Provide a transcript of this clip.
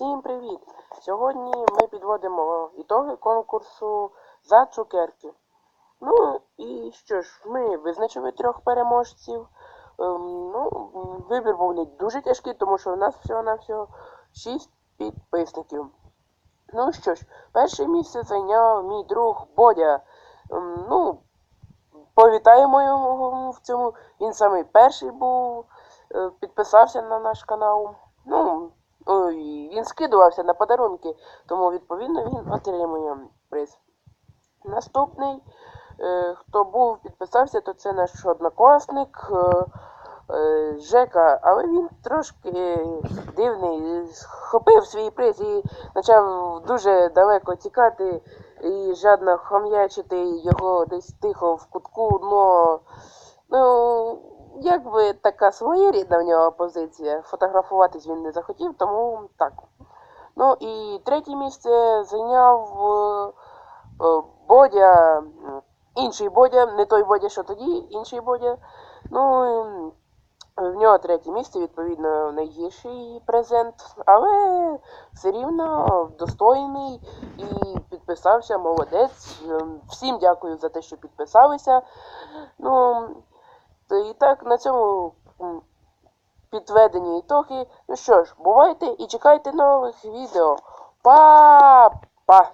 Всім привіт! Сьогодні ми підводимо ітоги конкурсу за цукерки. Ну і що ж, ми визначили трьох переможців. Ем, ну, Вибір був не дуже тяжкий, тому що у нас всього-навсього 6 підписників. Ну що ж, перше місце зайняв мій друг Бодя. Ем, ну, Повітаємо його в цьому. Він самий перший був, е, підписався на наш канал. Ну, він скидувався на подарунки, тому відповідно він отримує приз. Наступний, е, хто був, підписався, то це наш однокласник е, е, Жека, але він трошки дивний, схопив свій приз і почав дуже далеко тікати і жадно хом'ячити його десь тихо в кутку, но ну, якби така своєрідна в нього позиція. Фотографуватись він не захотів, тому так. Ну і третє місце зайняв е, е, Бодя, інший Бодя, не той Бодя, що тоді, інший Бодя. Ну, ем, в нього третє місце, відповідно, найгірший презент, але все рівно достойний і підписався, молодець. Всім дякую за те, що підписалися. Ну, так, на цьому підведені ітоги. Ну що ж, бувайте і чекайте нових відео. Па-па!